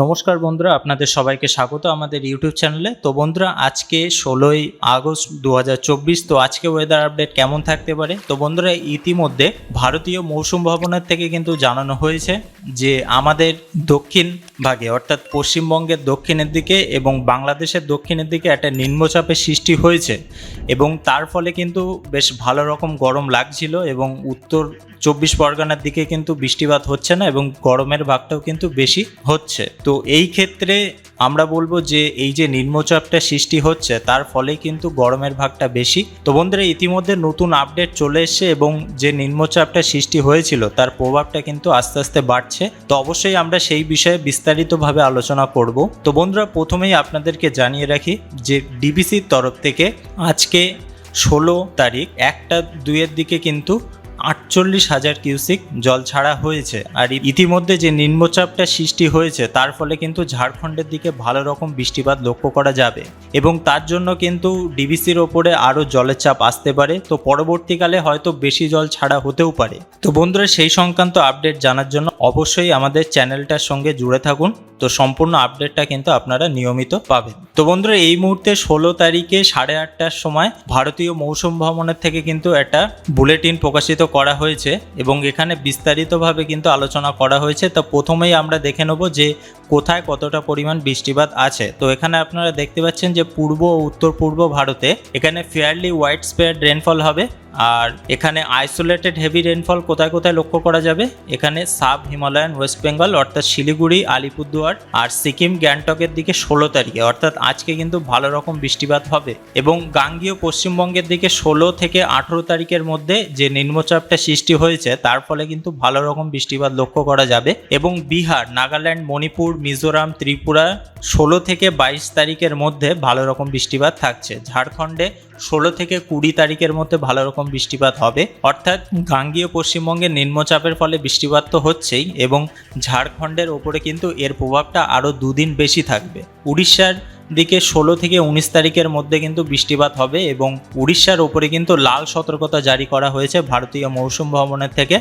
নমস্কার বন্ধুরা, আপনাদের সবাইকে স্বাগত আমাদের ইউটিউব চ্যানেলে। তো বন্ধুরা, আজকে ষোলোই আগস্ট দু হাজার চব্বিশ, তো আজকে ওয়েদার আপডেট কেমন থাকতে পারে? তো বন্ধুরা, ইতিমধ্যে ভারতীয় মৌসুম ভবনের থেকে কিন্তু জানানো হয়েছে যে আমাদের দক্ষিণ ভাগে, অর্থাৎ পশ্চিমবঙ্গের দক্ষিণের দিকে এবং বাংলাদেশের দক্ষিণের দিকে একটা নিম্নচাপের সৃষ্টি হয়েছে এবং তার ফলে কিন্তু বেশ ভালো রকম গরম লাগছিল এবং উত্তর চব্বিশ পরগনার দিকে কিন্তু বৃষ্টিপাত হচ্ছে না এবং গরমের ভাগটাও কিন্তু বেশি হচ্ছে। তো এই ক্ষেত্রে আমরা বলব যে এই যে নিম্নচাপটা সৃষ্টি হচ্ছে, তার ফলে কিন্তু গরমের ভাগটা বেশি। তো বন্ধুরা, ইতিমধ্যে নতুন আপডেট চলে এসছে এবং যে নিম্নচাপটা সৃষ্টি হয়েছিল, তার প্রভাবটা কিন্তু আস্তে আস্তে বাড়ছে। তো অবশ্যই আমরা সেই বিষয়ে বিস্তারিতভাবে আলোচনা করব। তো বন্ধুরা, প্রথমেই আপনাদেরকে জানিয়ে রাখি যে ডিবিসির তরফ থেকে আজকে ষোলো তারিখ, একটা দুইয়ের দিকে কিন্তু আটচল্লিশ হাজার কিউসিক জল ছাড়া হয়েছে। আর ইতিমধ্যে যে নিম্নচাপটা সৃষ্টি হয়েছে, তার ফলে কিন্তু ঝাড়খণ্ডের দিকে ভালো রকম বৃষ্টিপাত লক্ষ্য করা যাবে। এবং তার জন্য কিন্তু ডিবিসির ওপরে আরও জলের চাপ আসতে পারে। তো পরবর্তীকালে হয়তো বেশি জল ছাড়া হতেও পারে। তো বন্ধুরা, সেই সংক্রান্ত আপডেট জানার জন্য অবশ্যই আমাদের চ্যানেলটার সঙ্গে জুড়ে থাকুন। তো সম্পূর্ণ আপডেটটা কিন্তু আপনারা নিয়মিত পাবেন। তো বন্ধুরা, এই মুহূর্তে ষোলো তারিখে সাড়ে আটটার সময় ভারতীয় মৌসুম ভবনের থেকে কিন্তু একটা বুলেটিন প্রকাশিত করা হয়েছে এবং এখানে বিস্তারিতভাবে কিন্তু আলোচনা করা হয়েছে। তো প্রথমেই আমরা দেখে নেব যে কোথায় কতটা পরিমাণ বৃষ্টিপাত আছে। তো এখানে আপনারা দেখতে পাচ্ছেন যে পূর্ব ও উত্তর পূর্ব ভারতে এখানে ফেয়ারলি হোয়াইট স্পেয়ার রেনফল হবে। আর এখানে আইসোলেটেড হেভি রেনফল কোথায় কোথায় লক্ষ্য করা যাবে? এখানে সাব হিমালয়ান, ওয়েস্ট বেঙ্গল, অর্থাৎ শিলিগুড়ি, আলিপুরদুয়ার আর সিকিম, গ্যাংটকের দিকে ষোলো তারিখে। অর্থাৎ আজকে কিন্তু ভালো রকম বৃষ্টিপাত হবে। এবং গাঙ্গীয় পশ্চিমবঙ্গের দিকে ষোলো থেকে আঠেরো তারিখের মধ্যে যে নিম্নচাপটা সৃষ্টি হয়েছে, তার ফলে কিন্তু ভালো রকম বৃষ্টিপাত লক্ষ্য করা যাবে। এবং বিহার, নাগাল্যান্ড, মণিপুর, মিজোরাম, ত্রিপুরা, ষোলো থেকে বাইশ তারিখের মধ্যে ভালো রকম বৃষ্টিপাত থাকছে। ঝাড়খণ্ডে ষোলো থেকে কুড়ি তারিখের মধ্যে ভালো রকম বৃষ্টিপাত হবে। অর্থাৎ গাঙ্গীয় পশ্চিমবঙ্গে নিম্নচাপের ফলে বৃষ্টিপাত তো হচ্ছেই এবং ঝাড়খণ্ডের ওপরে কিন্তু এর প্রভাবটা আরও দুদিন বেশি থাকবে। উড়িষ্যার দিকে ষোলো থেকে উনিশ তারিখের মধ্যে কিন্তু বৃষ্টিপাত হবে এবং উড়িষ্যার ওপরে কিন্তু লাল সতর্কতা জারি করা হয়েছে ভারতীয় মৌসুম ভবনের থেকে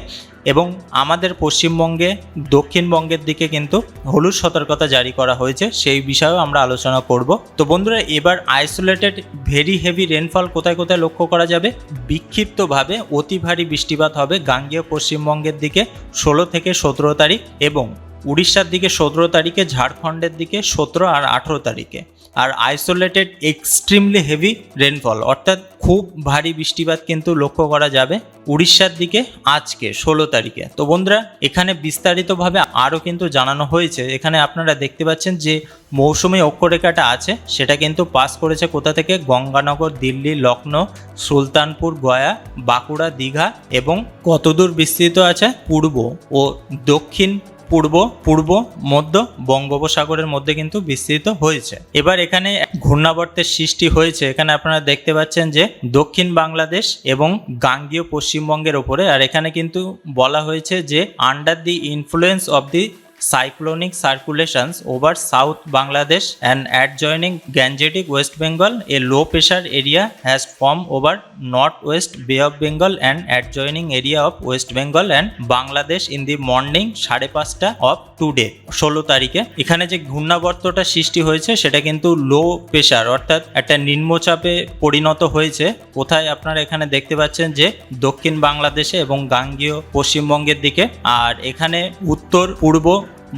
এবং আমাদের পশ্চিমবঙ্গে, দক্ষিণবঙ্গের দিকে কিন্তু হলুদ সতর্কতা জারি করা হয়েছে, সেই বিষয়েও আমরা আলোচনা করব। তো বন্ধুরা, এবার আইসোলেটেড ভেরি হেভি রেনফল কোথায় কোথায় লক্ষ্য করা যাবে? বিক্ষিপ্তভাবে অতি ভারী বৃষ্টিপাত হবে গাঙ্গেয় পশ্চিমবঙ্গের দিকে ষোলো থেকে সতেরো তারিখ এবং উড়িষ্যার দিকে সতেরো তারিখে, ঝাড়খণ্ডের দিকে সতেরো আর আঠেরো তারিখে। আর আইসোলেটেড এক্সট্রিমলি হেভি রেনফল অর্থাৎ খুব ভারী বৃষ্টিপাত কিন্তু লক্ষ্য করা যাবে উড়িষ্যার দিকে আজকে, ষোলো তারিখে। তো বন্ধুরা, এখানে বিস্তারিতভাবে আরও কিন্তু জানানো হয়েছে। এখানে আপনারা দেখতে পাচ্ছেন যে মৌসুমি অক্ষরেখাটা আছে, সেটা কিন্তু পাস করেছে কোথা থেকে? গঙ্গানগর, দিল্লি লখনৌ সুলতানপুর, গয়া, বাঁকুড়া, দীঘা এবং কতদূর বিস্তৃত আছে? পূর্ব ও দক্ষিণ পূর্ব পূর্ব, মধ্য বঙ্গোপসাগরের মধ্যে কিন্তু বিস্তৃত হয়েছে। এবার এখানে ঘূর্ণাবর্তের সৃষ্টি হয়েছে। এখানে আপনারা দেখতে পাচ্ছেন যে দক্ষিণ বাংলাদেশ এবং গাঙ্গীয় পশ্চিমবঙ্গের ওপরে। আর এখানে কিন্তু বলা হয়েছে যে under the influence of the cyclonic circulations over south Bangladesh and adjoining Gangetic West Bengal a low pressure area has form over north west Bay of Bengal and adjoining area of West Bengal and Bangladesh in the morning সাড়ে পাঁচটা of today ষোলো তারিখে। এখানে যে ঘূর্ণাবর্তটা সৃষ্টি হয়েছে, সেটা কিন্তু লো প্রেশার অর্থাৎ একটা নিম্নচাপে পরিণত হয়েছে। কোথায় আপনারা এখানে দেখতে পাচ্ছেন যে দক্ষিণ বাংলাদেশে এবং গাঙ্গীয় পশ্চিমবঙ্গের দিকে, আর এখানে উত্তর পূর্ব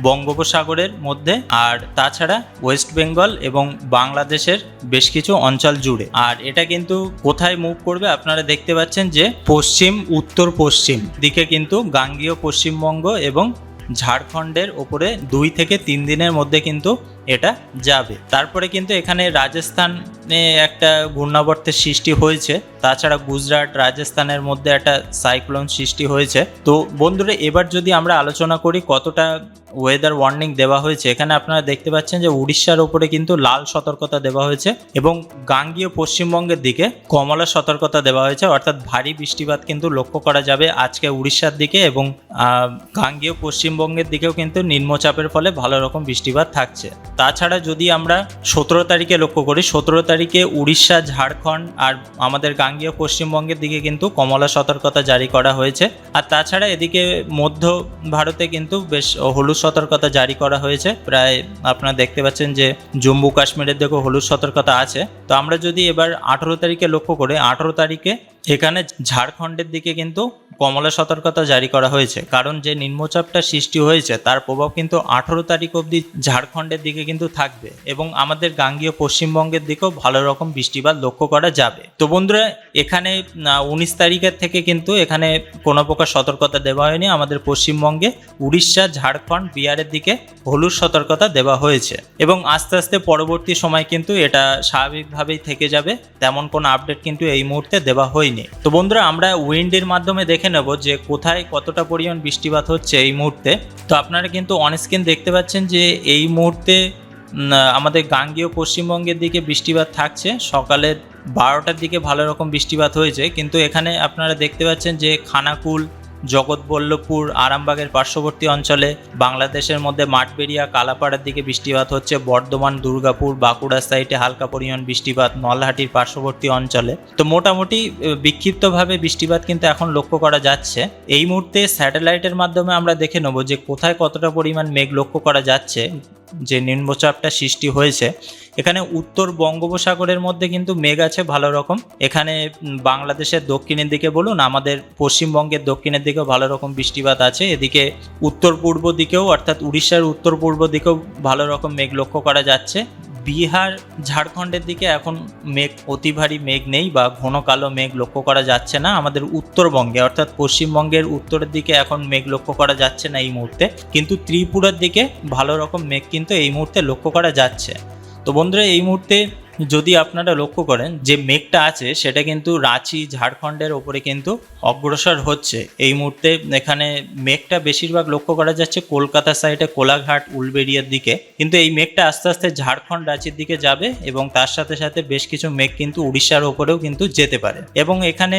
বঙ্গোপসাগরের মধ্যে আর তাছাড়া ওয়েস্ট বেঙ্গল এবং বাংলাদেশের বেশ কিছু অঞ্চল জুড়ে। আর এটা কিন্তু কোথায় মুভ করবে আপনারা দেখতে পাচ্ছেন যে পশ্চিম, উত্তর পশ্চিম দিকে কিন্তু গাঙ্গীয় পশ্চিমবঙ্গ এবং ঝাড়খণ্ডের ওপরে দুই থেকে তিন দিনের মধ্যে কিন্তু এটা যাবে। তারপরে কিন্তু এখানে রাজস্থানে একটা ঘূর্ণাবর্তের সৃষ্টি হয়েছে। তাছাড়া গুজরাট, রাজস্থানের মধ্যে একটা সাইক্লোন সৃষ্টি হয়েছে। তো বন্ধুরা, এবার যদি আমরা আলোচনা করি কতটা ওয়েদার ওয়ার্নিং দেওয়া হয়েছে, এখানে আপনারা দেখতে পাচ্ছেন যে উড়িষ্যার ওপরে কিন্তু লাল সতর্কতা দেওয়া হয়েছে এবং গাঙ্গীয় পশ্চিমবঙ্গের দিকে কমলা সতর্কতা দেওয়া হয়েছে। অর্থাৎ ভারী বৃষ্টিপাত কিন্তু লক্ষ্য করা যাবে আজকে উড়িষ্যার দিকে এবং গাঙ্গীয় পশ্চিমবঙ্গের দিকেও কিন্তু নিম্নচাপের ফলে ভালো রকম বৃষ্টিপাত থাকছে। তাছাড়া যদি আমরা সতেরো তারিখে লক্ষ্য করি, সতেরো তারিখে উড়িষ্যা, ঝাড়খণ্ড আর আমাদের গাঙ্গীয় পশ্চিমবঙ্গের দিকে কিন্তু কমলা সতর্কতা জারি করা হয়েছে। আর তাছাড়া এদিকে মধ্য ভারতে কিন্তু বেশ হলুদ সতর্কতা জারি করা হয়েছে। প্রায় আপনারা দেখতে পাচ্ছেন যে জম্মু কাশ্মীরের দিকেও হলুদ সতর্কতা আছে। তো আমরা যদি এবার আঠেরো তারিখে লক্ষ্য করে, আঠেরো তারিখে এখানে ঝাড়খণ্ডের দিকে কিন্তু কমলা সতর্কতা জারি করা হয়েছে। কারণ যে নিম্নচাপটা সৃষ্টি হয়েছে, তার প্রভাব কিন্তু আঠেরো তারিখ অবধি ঝাড়খণ্ডের দিকে কিন্তু থাকবে এবং আমাদের গাঙ্গীয় পশ্চিমবঙ্গের দিকেও ভালো রকম বৃষ্টিপাত লক্ষ্য করা যাবে। তো বন্ধুরা, এখানে উনিশ তারিখের থেকে কিন্তু এখানে কোনো প্রকার সতর্কতা দেওয়া হয়নি। আমাদের পশ্চিমবঙ্গে উড়িষ্যা, ঝাড়খণ্ড, বিহারের দিকে হলুদ সতর্কতা দেওয়া হয়েছে এবং আস্তে আস্তে পরবর্তী সময় কিন্তু এটা স্বাভাবিকভাবেই থেকে যাবে। তেমন কোনো আপডেট কিন্তু এই মুহূর্তে দেওয়া হয়নি। তো বন্ধুরা, আমরা উইন্ডের মাধ্যমে দেখে নেব যে কোথায় কতটা পরিমাণ বৃষ্টিপাত হচ্ছে এই মুহূর্তে। তো আপনারা কিন্তু অনস্ক্রিন দেখতে পাচ্ছেন যে এই মুহূর্তে আমাদের গাঙ্গীয় পশ্চিমবঙ্গের দিকে বৃষ্টিপাত থাকছে। সকালের বারোটার দিকে ভালো রকম বৃষ্টিপাত হয়েছে। কিন্তু এখানে আপনারা দেখতে পাচ্ছেন যে খানাকুল, জগৎবল্লভপুর, আরামবাগের পার্শ্ববর্তী অঞ্চলে বাংলাদেশের মধ্যে মাঠবেড়িয়া, কালাপাড়ার দিকে বৃষ্টিপাত হচ্ছে। বর্ধমান, দুর্গাপুর বাঁকুড়ার সাইডে হালকা পরিমাণ বৃষ্টিপাত নলহাটির পার্শ্ববর্তী অঞ্চলে। তো মোটামুটি বিক্ষিপ্তভাবে বৃষ্টিপাত কিন্তু এখন লক্ষ্য করা যাচ্ছে। এই মুহূর্তে স্যাটেলাইটের মাধ্যমে আমরা দেখে নেব যে কোথায় কতটা পরিমাণ মেঘ লক্ষ্য করা যাচ্ছে। যে নিম্নচাপটা সৃষ্টি হয়েছে, এখানে উত্তর বঙ্গোপসাগরের মধ্যে কিন্তু মেঘ আছে ভালো রকম। এখানে বাংলাদেশের দক্ষিণের দিকে বলুন, আমাদের পশ্চিমবঙ্গের দক্ষিণের দিকেও ভালো রকম বৃষ্টিপাত আছে। এদিকে উত্তর পূর্ব দিকেও, অর্থাৎ উড়িষ্যার উত্তর পূর্ব দিকেও ভালো রকম মেঘ লক্ষ্য করা যাচ্ছে। বিহার, ঝাড়খণ্ডের দিকে এখন মেঘ, অতি ভারী মেঘ নেই বা ঘন কালো মেঘ লক্ষ্য করা যাচ্ছে না। আমাদের উত্তরবঙ্গে, অর্থাৎ পশ্চিমবঙ্গের উত্তরের দিকে এখন মেঘ লক্ষ্য করা যাচ্ছে না এই মুহূর্তে। কিন্তু ত্রিপুরার দিকে ভালো রকম মেঘ কিন্তু এই মুহূর্তে লক্ষ্য করা যাচ্ছে। তো বন্ধুরা, এই মুহূর্তে যদি আপনারা লক্ষ্য করেন, যে মেঘটা আছে, সেটা কিন্তু রাঁচি, ঝাড়খণ্ডের ওপরে কিন্তু অগ্রসর হচ্ছে। এই মুহূর্তে এখানে মেঘটা বেশিরভাগ লক্ষ্য করা যাচ্ছে কলকাতা সাইডে, কোলাঘাট, উলবেড়িয়ার দিকে। কিন্তু এই মেঘটা আস্তে আস্তে ঝাড়খণ্ড রাঁচির দিকে যাবে এবং তার সাথে সাথে বেশ কিছু মেঘ কিন্তু উড়িষ্যার ওপরেও কিন্তু যেতে পারে। এবং এখানে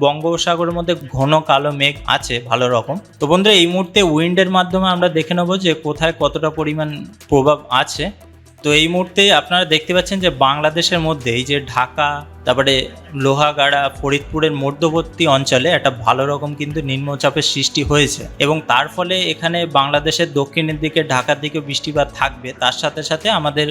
বঙ্গোপসাগরের মধ্যে ঘন কালো মেঘ আছে, ভালো রকম। তো বন্ধুরা, এই মুহূর্তে উইন্ডের মাধ্যমে আমরা দেখে নেব যে কোথায় কতটা পরিমাণ প্রভাব আছে। তো এই মুহূর্তে আপনারা দেখতে পাচ্ছেন যে বাংলাদেশের মধ্যে এই যে ঢাকা, তারপরে লোহাগাড়া, ফরিদপুরের মধ্যবর্তী অঞ্চলে একটা ভালো রকম কিন্তু নিম্নচাপের সৃষ্টি হয়েছে। এবং তার ফলে এখানে বাংলাদেশের দক্ষিণের দিকে, ঢাকার দিকে বৃষ্টিপাত থাকবে। তার সাথে সাথে আমাদের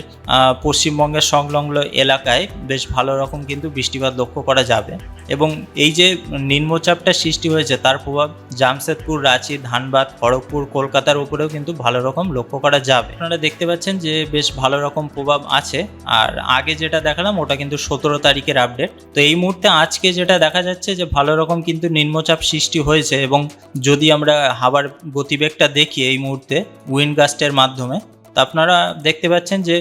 পশ্চিমবঙ্গের সংলগ্ন এলাকায় বেশ ভালো রকম কিন্তু বৃষ্টিপাত লক্ষ্য করা যাবে। এবং এই যে নিম্নচাপটা সৃষ্টি হয়েছে, তার প্রভাব জামশেদপুর, রাঁচি, ধানবাদ, খড়গপুর, কলকাতার উপরেও কিন্তু ভালো রকম লক্ষ্য করা যাবে। আপনারা দেখতে পাচ্ছেন যে বেশ ভালো রকম প্রভাব আছে, আর আগে যেটা দেখালাম ওটা কিন্তু সতেরো তারিখের আপডেট। তো এই মুহূর্তে আজকে যেটা দেখা যাচ্ছে যে ভালো রকম কিন্তু নিম্নচাপ সৃষ্টি হয়েছে এবং যদি আমরা হাওয়ার গতিবেগটা দেখি এই মুহূর্তে উইন্ডগাস্টের মাধ্যমে, তা আপনারা দেখতে পাচ্ছেন যে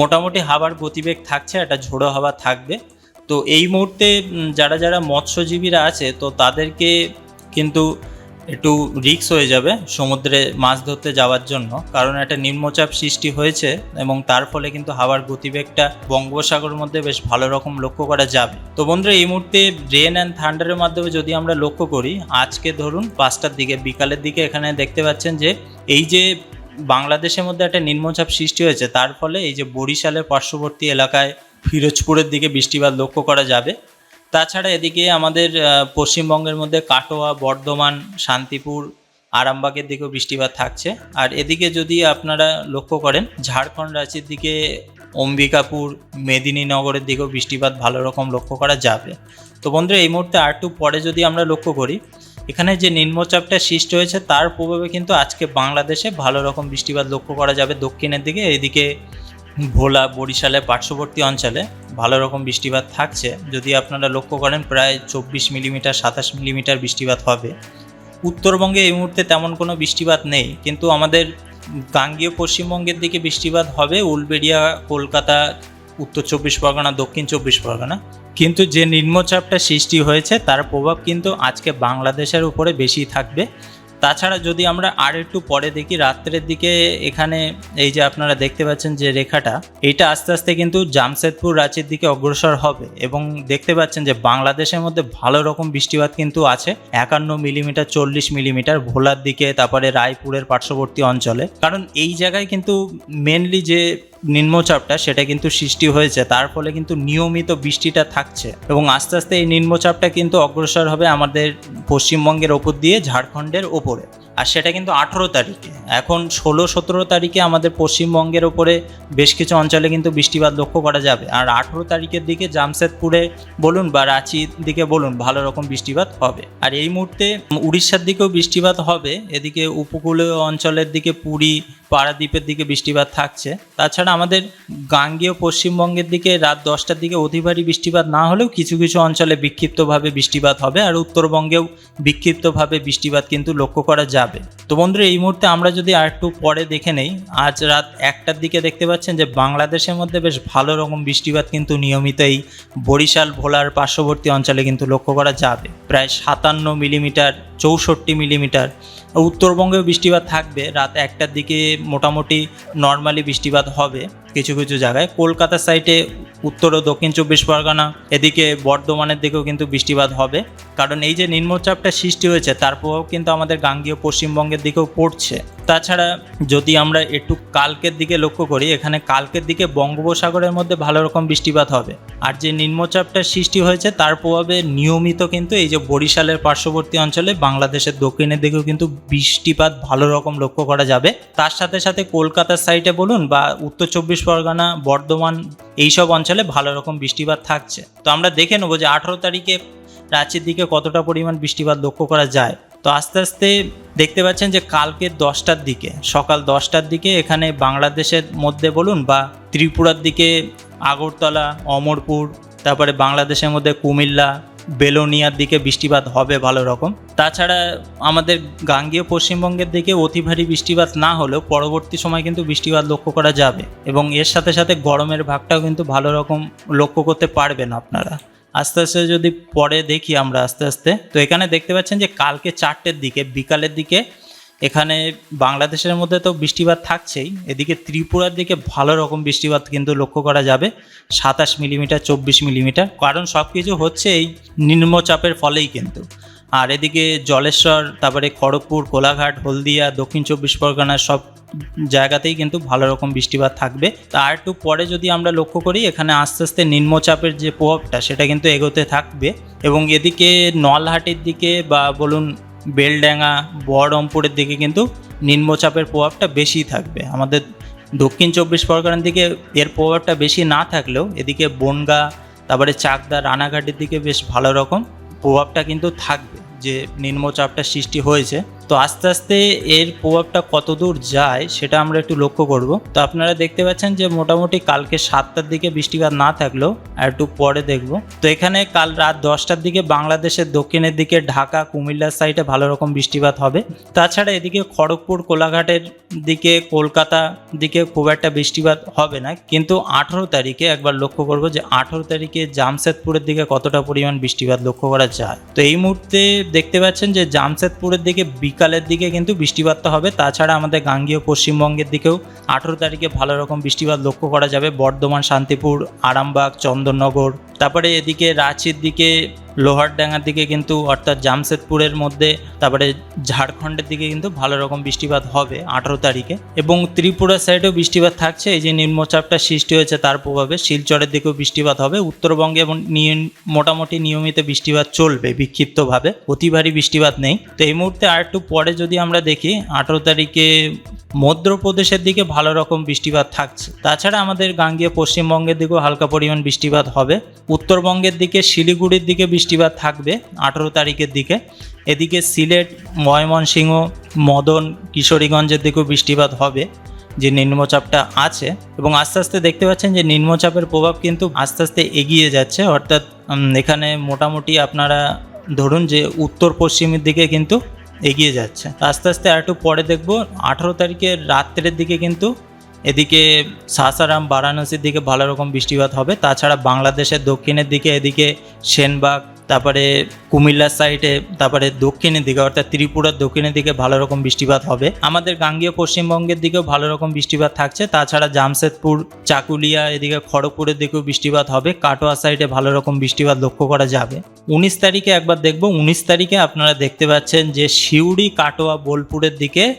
মোটামুটি হাওয়ার গতিবেগ থাকছে, একটা ঝোড়ো হাওয়া থাকবে। তো এই মুহূর্তে যারা যারা মৎস্যজীবীরা আছে, তো তাদেরকে কিন্তু একটু রিক্স হয়ে যাবে সমুদ্রে মাছ ধরতে যাওয়ার জন্য। কারণ একটা নিম্নচাপ সৃষ্টি হয়েছে এবং তার ফলে কিন্তু হাওয়ার গতিবেগটা বঙ্গোপসাগরের মধ্যে বেশ ভালো রকম লক্ষ্য করা যাবে। তো বন্ধুরা, এই মুহূর্তে রেন অ্যান্ড থান্ডারের মাধ্যমে যদি আমরা লক্ষ্য করি, আজকে ধরুন পাঁচটার দিকে, বিকালের দিকে এখানে দেখতে পাচ্ছেন যে, এই যে বাংলাদেশের মধ্যে একটা নিম্নচাপ সৃষ্টি হয়েছে, তার ফলে এই যে বরিশালের পার্শ্ববর্তী এলাকায় ফিরোজপুরের দিকে বৃষ্টিপাত লক্ষ্য করা যাবে। তাছাড়া এদিকে আমাদের পশ্চিমবঙ্গের মধ্যে কাটোয়া, বর্ধমান, শান্তিপুর, আরামবাগের দিকেও বৃষ্টিপাত থাকছে। আর এদিকে যদি আপনারা লক্ষ্য করেন, ঝাড়খণ্ড রাজ্যের দিকে অম্বিকাপুর, মেদিনীনগরের দিকেও বৃষ্টিপাত ভালো রকম লক্ষ্য করা যাবে। তো বন্ধুরা, এই মুহূর্তে আর একটু পরে যদি আমরা লক্ষ্য করি, এখানে যে নিম্নচাপটা সৃষ্টি হয়েছে, তার প্রভাবে কিন্তু আজকে বাংলাদেশে ভালো রকম বৃষ্টিপাত লক্ষ্য করা যাবে দক্ষিণের দিকে। এদিকে ভোলা বরিশালের পার্শ্ববর্তী অঞ্চলে ভালো রকম বৃষ্টিপাত থাকছে। যদি আপনারা লক্ষ্য করেন, প্রায় চব্বিশ মিলিমিটার, সাতাশ মিলিমিটার বৃষ্টিপাত হবে। উত্তরবঙ্গে এই মুহূর্তে তেমন কোনো বৃষ্টিপাত নেই, কিন্তু আমাদের গাঙ্গীয় পশ্চিমবঙ্গের দিকে বৃষ্টিপাত হবে। উলবেড়িয়া, কলকাতা, উত্তর চব্বিশ পরগনা, দক্ষিণ চব্বিশ পরগনা। কিন্তু যে নিম্নচাপটা সৃষ্টি হয়েছে, তার প্রভাব কিন্তু আজকে বাংলাদেশের উপরে বেশি থাকবে। তাছাড়া যদি আমরা আর একটু পরে দেখি, রাত্রের দিকে এখানে এই যে আপনারা দেখতে পাচ্ছেন যে রেখাটা, এটা আস্তে আস্তে কিন্তু জামশেদপুর রাঁচির দিকে অগ্রসর হবে এবং দেখতে পাচ্ছেন যে বাংলাদেশের মধ্যে ভালো রকম বৃষ্টিপাত কিন্তু আছে। একান্ন মিলিমিটার, চল্লিশ মিলিমিটার ভোলার দিকে, তারপরে রায়পুরের পার্শ্ববর্তী অঞ্চলে। কারণ এই জায়গায় কিন্তু মেনলি যে নিম্নচাপটা সেটা কিন্তু সৃষ্টি হয়েছে। তার ফলে কিন্তু নিয়মিত বৃষ্টিটা থাকছে এবং আস্তে আস্তে এই নিম্নচাপটা কিন্তু অগ্রসর হবে আমাদের পশ্চিমবঙ্গের ওপর দিয়ে, ঝাড়খণ্ডের ওপরে। আর সেটা কিন্তু আঠেরো তারিখে। এখন ষোলো, সতেরো তারিখে আমাদের পশ্চিমবঙ্গের ওপরে বেশ কিছু অঞ্চলে কিন্তু বৃষ্টিপাত লক্ষ্য করা যাবে। আর আঠেরো তারিখের দিকে জামশেদপুরে বলুন বা রাঁচির দিকে বলুন, ভালো রকম বৃষ্টিপাত হবে। আর এই মুহূর্তে উড়িষ্যার দিকেও বৃষ্টিপাত হবে, এদিকে উপকূলীয় অঞ্চলের দিকে পুরী, পারাদ্বীপের দিকে বৃষ্টিপাত থাকছে। তাছাড়া আমাদের গাঙ্গেয় পশ্চিমবঙ্গের দিকে রাত দশটার দিকে অতি ভারী বৃষ্টিপাত না হলেও কিছু কিছু অঞ্চলে বিক্ষিপ্তভাবে বৃষ্টিপাত হবে, আর উত্তরবঙ্গেও বিক্ষিপ্তভাবে বৃষ্টিপাত কিন্তু লক্ষ্য করা যাবে। তো বন্ধুরা, এই মুহূর্তে আমরা যদি আর একটু পরে দেখে নেই, আজ রাত একটার দিকে দেখতে পাচ্ছেন যে বাংলাদেশের মধ্যে বেশ ভালো রকম বৃষ্টিপাত কিন্তু নিয়মিত এই বরিশাল ভোলার পার্শ্ববর্তী অঞ্চলে কিন্তু লক্ষ্য করা যাবে। প্রায় সাতান্ন মিলিমিটার, চৌষট্টি মিলিমিটার উত্তরবঙ্গেও বৃষ্টিপাত থাকবে। রাত একটার দিকে মোটামুটি নর্মালি বৃষ্টিপাত হবে কিছু কিছু জায়গায়। কলকাতার সাইডে উত্তর ও দক্ষিণ চব্বিশ পরগনা, এদিকে বর্ধমানের দিকেও কিন্তু বৃষ্টিপাত হবে। কারণ এই যে নিম্নচাপটা সৃষ্টি হয়েছে, তার প্রভাব কিন্তু আমাদের গাঙ্গীয় পশ্চিমবঙ্গের দিকেও পড়ছে। তাছাড়া যদি আমরা একটু কালকের দিকে লক্ষ্য করি, এখানে কালকের দিকে বঙ্গোপসাগরের মধ্যে ভালো রকম বৃষ্টিপাত হবে। আর যে নিম্নচাপটা সৃষ্টি হয়েছে, তার প্রভাবে নিয়মিত কিন্তু এই যে বরিশালের পার্শ্ববর্তী অঞ্চলে, বাংলাদেশের দক্ষিণের দিকেও কিন্তু বৃষ্টিপাত ভালো রকম লক্ষ্য করা যাবে। তার সাথে সাথে কলকাতার সাইডে বলুন বা উত্তর চব্বিশ পরগনা, বর্ধমান এইসব অঞ্চলে ভালো রকম বৃষ্টিপাত থাকছে। তো আমরা দেখে নেব যে আঠারো তারিখে রাঁচির দিকে কতটা পরিমাণ বৃষ্টিপাত লক্ষ্য করা যায়। তো আস্তে আস্তে দেখতে পাচ্ছেন যে কালকে দশটার দিকে, সকাল দশটার দিকে এখানে বাংলাদেশের মধ্যে বলুন বা ত্রিপুরার দিকে আগরতলা, অমরপুর, তারপরে বাংলাদেশের মধ্যে কুমিল্লা বেলোনিয়ার দিকে বৃষ্টিপাত হবে ভালো রকম। তাছাড়া আমাদের গাঙ্গীয় পশ্চিমবঙ্গের দিকে অতি ভারী বৃষ্টিপাত না হলেও পরবর্তী সময় কিন্তু বৃষ্টিপাত লক্ষ্য করা যাবে এবং এর সাথে সাথে গরমের ভাগটাও কিন্তু ভালো রকম লক্ষ্য করতে পারবেন আপনারা। আস্তে আস্তে যদি পরে দেখি আমরা আস্তে আস্তে, তো এখানে দেখতে পাচ্ছেন যে কালকে চারটের দিকে, বিকালের দিকে এখানে বাংলাদেশের মধ্যে তো বৃষ্টিপাত থাকছেই। এদিকে ত্রিপুরার দিকে ভালো রকম বৃষ্টিপাত কিন্তু লক্ষ্য করা যাবে। সাতাশ মিলিমিটার, চব্বিশ মিলিমিটার। কারণ সব কিছু হচ্ছে এই নিম্নচাপের ফলেই কিন্তু। আর এদিকে জলেশ্বর, তারপরে খড়গপুর, কোলাঘাট, হলদিয়া, দক্ষিণ চব্বিশ পরগনার সব জায়গাতেই কিন্তু ভালো রকম বৃষ্টিপাত থাকবে। তার একটু পরে যদি আমরা লক্ষ্য করি, এখানে আস্তে আস্তে নিম্নচাপের যে প্রভাবটা, সেটা কিন্তু এগোতে থাকবে। এবং এদিকে নলহাটির দিকে বা বলুন বেলডাঙ্গা বহরমপুরের দিকে কিন্তু নিম্নচাপের প্রভাবটা বেশি থাকবে। আমাদের দক্ষিণ চব্বিশ পরগনার দিকে এর প্রভাবটা বেশি না থাকলেও এদিকে বনগা, তারপরে চাকদা, রানাঘাটের দিকে বেশ ভালো রকম প্রভাবটা কিন্তু থাকবে যে নিম্নচাপটা সৃষ্টি হয়েছে। তো আস্তে আস্তে এর প্রভাবটা কত দূর যায় সেটা আমরা একটু লক্ষ্য করব। তো আপনারা দেখতে পাচ্ছেন যে মোটামুটি কালকে সাতটার দিকে বৃষ্টিপাত না থাকলেও একটু পরে দেখব। তো এখানে কাল রাত দশটার দিকে বাংলাদেশের দক্ষিণের দিকে ঢাকা কুমিল্লার সাইডে ভালো রকম বৃষ্টিপাত হবে। তাছাড়া এদিকে খড়গপুর, কোলাঘাটের দিকে, কলকাতা দিকে খুব একটা বৃষ্টিপাত হবে না। কিন্তু আঠেরো তারিখে একবার লক্ষ্য করব যে আঠেরো তারিখে জামশেদপুরের দিকে কতটা পরিমাণ বৃষ্টিপাত লক্ষ্য করা যায়। তো এই মুহূর্তে দেখতে পাচ্ছেন যে জামশেদপুরের দিকে বিকালের দিকে কিন্তু বৃষ্টিপাতটা হবে। তাছাড়া আমাদের গাঙ্গীয় পশ্চিমবঙ্গের দিকেও আঠেরো তারিখে ভালো রকম বৃষ্টিপাত লক্ষ্য করা যাবে। বর্ধমান, শান্তিপুর, আরামবাগ চন্দননগর তারপরে এদিকে রাঁচির দিকে লোহার লোহারডাঙ্গার দিকে কিন্তু, অর্থাৎ জামশেদপুরের মধ্যে, তারপরে ঝাড়খণ্ডের দিকে কিন্তু ভালো রকম বৃষ্টিপাত হবে আঠেরো তারিখে। এবং ত্রিপুরার সাইডেও বৃষ্টিপাত থাকছে, এই যে নিম্নচাপটা সৃষ্টি হয়েছে তার প্রভাবে শিলচরের দিকেও বৃষ্টিপাত হবে। উত্তরবঙ্গে এবং মোটামুটি নিয়মিত বৃষ্টিপাত চলবে বিক্ষিপ্তভাবে, অতি ভারী বৃষ্টিপাত নেই। তো এই মুহূর্তে আর একটু পরে যদি আমরা দেখি, আঠেরো তারিখে মধ্যপ্রদেশের দিকে ভালো রকম বৃষ্টিপাত থাকছে। তাছাড়া আমাদের গাঙ্গীয় পশ্চিমবঙ্গের দিকেও হালকা পরিমাণ বৃষ্টিপাত হবে। উত্তরবঙ্গের দিকে শিলিগুড়ির দিকে বৃষ্টিপাত থাকবে আঠেরো তারিখের দিকে। এদিকে সিলেট, ময়মনসিংহ, মদন, কিশোরীগঞ্জের দিকেও বৃষ্টিপাত হবে, যে নিম্নচাপটা আছে। এবং আস্তে আস্তে দেখতে পাচ্ছেন যে নিম্নচাপের প্রভাব কিন্তু আস্তে আস্তে এগিয়ে যাচ্ছে। অর্থাৎ এখানে মোটামুটি আপনারা ধরুন যে উত্তর পশ্চিমের দিকে কিন্তু এগিয়ে যাচ্ছে। আস্তে আস্তে আর একটু পরে দেখব, আঠারো তারিখের রাত্রের দিকে কিন্তু এদিকে সাসারাম বারাণসীর দিকে ভালো রকম বৃষ্টিপাত হবে। তাছাড়া বাংলাদেশের দক্ষিণের দিকে এদিকে সেনবাগ তারপরে কুমিল্লার সাইডে তারপরে দক্ষিণের দিকে, অর্থাৎ ত্রিপুরার দক্ষিণের দিকে ভালো রকম বৃষ্টিপাত হবে। আমাদের গাঙ্গীয় পশ্চিমবঙ্গের দিকেও ভালো রকম বৃষ্টিপাত থাকছে। তাছাড়া জামশেদপুর, চাকুলিয়া, এদিকে খড়গপুরের দিকেও বৃষ্টিপাত হবে। কাটোয়া সাইডে ভালো রকম বৃষ্টিপাত লক্ষ্য করা যাবে। উনিশ তারিখে একবার দেখব। উনিশ তারিখে আপনারা দেখতে পাচ্ছেন যে সিউড়ি, কাটোয়া, বোলপুরের দিকে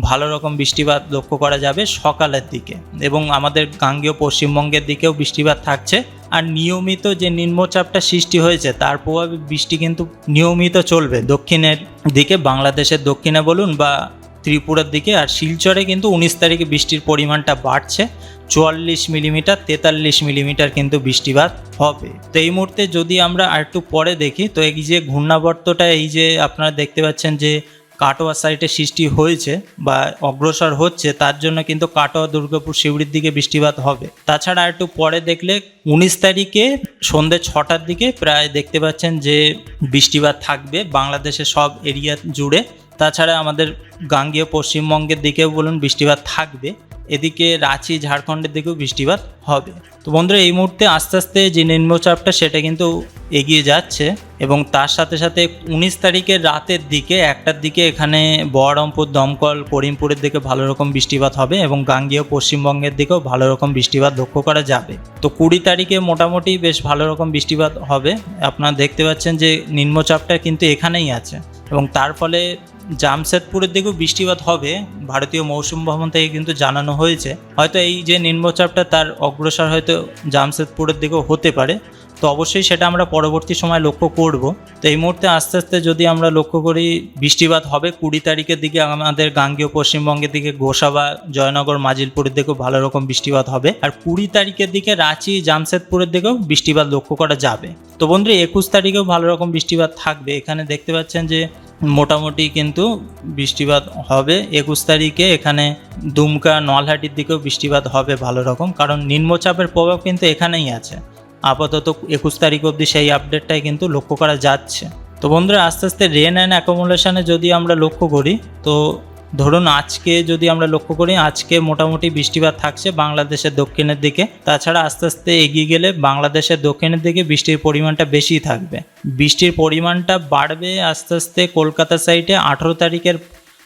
ভালো রকম বৃষ্টিপাত লক্ষ্য করা যাবে সকালের দিকে। এবং আমাদের গাঙ্গেয় পশ্চিমবঙ্গের দিকেও বৃষ্টিপাত থাকছে। আর নিয়মিত যে নিম্নচাপটা সৃষ্টি হয়েছে, তার প্রভাবে বৃষ্টি কিন্তু নিয়মিত চলবে। দক্ষিণের দিকে, বাংলাদেশের দক্ষিণে বলুন বা ত্রিপুরার দিকে, আর শিলচরে কিন্তু উনিশ তারিখে বৃষ্টির পরিমাণটা বাড়ছে। চুয়াল্লিশ মিলিমিটার, তেতাল্লিশ মিলিমিটার কিন্তু বৃষ্টিপাত হবে। তো এই মুহূর্তে যদি আমরা আর একটু পরে দেখি, তো এই যে ঘূর্ণাবর্তটা, এই যে আপনারা দেখতে পাচ্ছেন যে কাটোয়া সাইটে সৃষ্টি হয়েছে বা অগ্রসর হচ্ছে, তার জন্য কিন্তু কাটোয়া, দুর্গাপুর শিউড়ির দিকে বৃষ্টিপাত হবে। তাছাড়া একটু পরে দেখলে উনিশ তারিখে সন্ধ্যে ছটার দিকে প্রায় দেখতে পাচ্ছেন যে বৃষ্টিপাত থাকবে। বাংলাদেশের সব এরিয়া জুড়ে তাছাড়া আমাদের গাঙ্গীয় পশ্চিমবঙ্গের দিকেও বলুন বৃষ্টিপাত থাকবে, এদিকে রাঁচি, ঝাড়খণ্ডের দিকেও বৃষ্টিপাত হবে। তো বন্ধুরা, এই মুহূর্তে আস্তে আস্তে যে নিম্নচাপটা সেটা কিন্তু এগিয়ে যাচ্ছে এবং তার সাথে সাথে উনিশ তারিখের রাতের দিকে একটার দিকে এখানে বহরমপুর, দমকল, করিমপুরের দিকে ভালো রকম বৃষ্টিপাত হবে এবং গাঙ্গীয় পশ্চিমবঙ্গের দিকেও ভালো রকম বৃষ্টিপাত লক্ষ্য করা যাবে। তো কুড়ি তারিখে মোটামুটি বেশ ভালো রকম বৃষ্টিপাত হবে। আপনারা দেখতে পাচ্ছেন যে নিম্নচাপটা কিন্তু এখানেই আছে এবং তার ফলে জামশেদপুরের দিকেও বৃষ্টিপাত হবে। ভারতীয় মৌসুম ভবন থেকে কিন্তু জানানো হয়েছে। হয়তো এই যে নিম্নচাপটা তার অগ্রসর হয়তো জামশেদপুরের দিকেও হতে পারে। তো অবশ্যই সেটা আমরা পরবর্তী সময় লক্ষ্য করব। তো এই মুহূর্তে আস্তে আস্তে যদি আমরা লক্ষ্য করি, বৃষ্টিপাত হবে কুড়ি তারিখের দিকে আমাদের গাঙ্গেয় পশ্চিমবঙ্গের দিকে, গোসাবা, জয়নগর, মাজিলপুরের দিকেও ভালো রকম বৃষ্টিপাত হবে। আর কুড়ি তারিখের দিকে রাঁচি, জামশেদপুরের দিকেও বৃষ্টিপাত লক্ষ্য করা যাবে। তো বন্ধু একুশ তারিখেও ভালো রকম বৃষ্টিপাত থাকবে। এখানে দেখতে পাচ্ছেন যে মোটামুটি কিন্তু বৃষ্টিপাত হবে। একুশ তারিখে এখানে দুমকা, নলহাটির দিকেও বৃষ্টিপাত হবে ভালো রকম। কারণ নিম্নচাপের প্রভাব কিন্তু এখানেই আছে। আপাতত একুশ তারিখ অবধি সেই আপডেটটাই কিন্তু লক্ষ্য করা যাচ্ছে। তো বন্ধুরা, আস্তে আস্তে রেন অ্যান্ড অ্যাকোমোডেশনে যদি আমরা লক্ষ্য করি, তো ধরুন আজকে যদি আমরা লক্ষ্য করি, আজকে মোটামুটি বৃষ্টিপাত থাকছে বাংলাদেশের দক্ষিণের দিকে। তাছাড়া আস্তে আস্তে এগিয়ে গেলে বাংলাদেশের দক্ষিণের দিকে বৃষ্টির পরিমাণটা বেশি থাকবে। বৃষ্টির পরিমাণটা বাড়বে আস্তে আস্তে কলকাতা সাইডে আঠেরো তারিখের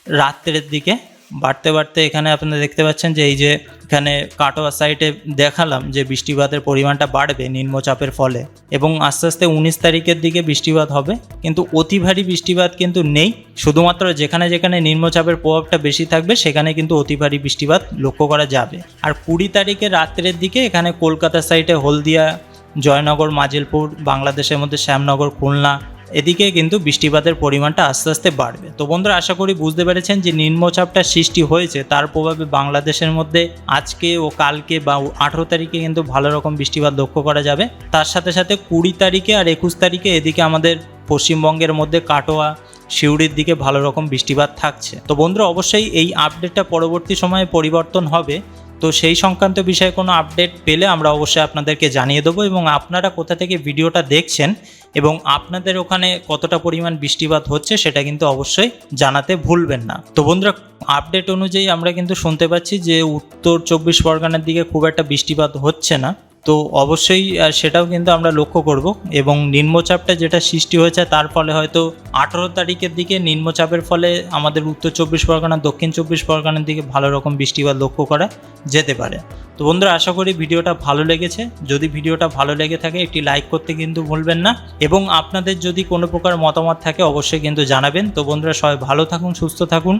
রাত্রের দিকে। বাড়তে বাড়তে এখানে আপনারা দেখতে পাচ্ছেন যে এই যে এখানে কাটোয়া সাইডে দেখালাম যে বৃষ্টিপাতের পরিমাণটা বাড়বে নিম্নচাপের ফলে। এবং আস্তে আস্তে উনিশ তারিখের দিকে বৃষ্টিপাত হবে। কিন্তু অতি ভারী বৃষ্টিপাত কিন্তু নেই। শুধুমাত্র যেখানে যেখানে নিম্নচাপের প্রভাবটা বেশি থাকবে, সেখানে কিন্তু অতি ভারী বৃষ্টিপাত লক্ষ্য করা যাবে। আর কুড়ি তারিখে রাত্রের দিকে এখানে কলকাতা সাইডে হলদিয়া, জয়নগর, মাজিলপুর, বাংলাদেশের মধ্যে শ্যামনগর, খুলনা এদিকে কিন্তু বৃষ্টিপাতের পরিমাণটা আস্তে আস্তে বাড়বে। তো বন্ধুরা, আশা করি বুঝতে পেরেছেন যে নিম্নচাপটা সৃষ্টি হয়েছে। তার প্রভাবে বাংলাদেশের মধ্যে আজকে ও কালকে বা আঠেরো তারিখে কিন্তু ভালো রকম বৃষ্টিপাত লক্ষ্য করা যাবে। তার সাথে সাথে কুড়ি তারিখে আর একুশ তারিখে এদিকে আমাদের পশ্চিমবঙ্গের মধ্যে কাটোয়া, সিউড়ির দিকে ভালো রকম বৃষ্টিপাত থাকছে। তো বন্ধুরা, অবশ্যই এই আপডেটটা পরবর্তী সময়ে পরিবর্তন হবে। তো সেই সংক্রান্ত বিষয়ে কোনো আপডেট পেলে আমরা অবশ্যই আপনাদেরকে জানিয়ে দেবো এবং আপনারা কোথা থেকে ভিডিওটা দেখছেন এবং আপনাদের ওখানে কতটা পরিমাণ বৃষ্টিপাত হচ্ছে সেটা কিন্তু অবশ্যই জানাতে ভুলবেন না। তো বন্ধুরা আপডেট অনুযায়ী আমরা কিন্তু শুনতে পাচ্ছি যে উত্তর চব্বিশ পরগনার দিকে খুব একটা বৃষ্টিপাত হচ্ছে না। তো অবশ্যই সেটাও কিন্তু আমরা লক্ষ্য করব এবং নিম্নচাপটা যেটা সৃষ্টি হয়েছে তার ফলে হয়তো আঠেরো তারিখের দিকে নিম্নচাপের ফলে আমাদের উত্তর চব্বিশ পরগনা, দক্ষিণ চব্বিশ পরগনার দিকে ভালো রকম বৃষ্টিপাত লক্ষ্য করা যেতে পারে। তো বন্ধুরা, আশা করি ভিডিওটা ভালো লেগেছে। যদি ভিডিওটা ভালো লেগে থাকে, একটি লাইক করতে কিন্তু ভুলবেন না এবং আপনাদের যদি কোনো প্রকার মতামত থাকে, অবশ্যই কিন্তু জানাবেন। তো বন্ধুরা, সবাই ভালো থাকুন, সুস্থ থাকুন।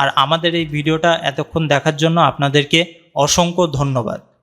আর আমাদের এই ভিডিওটা এতক্ষণ দেখার জন্য আপনাদেরকে অসংখ্য ধন্যবাদ।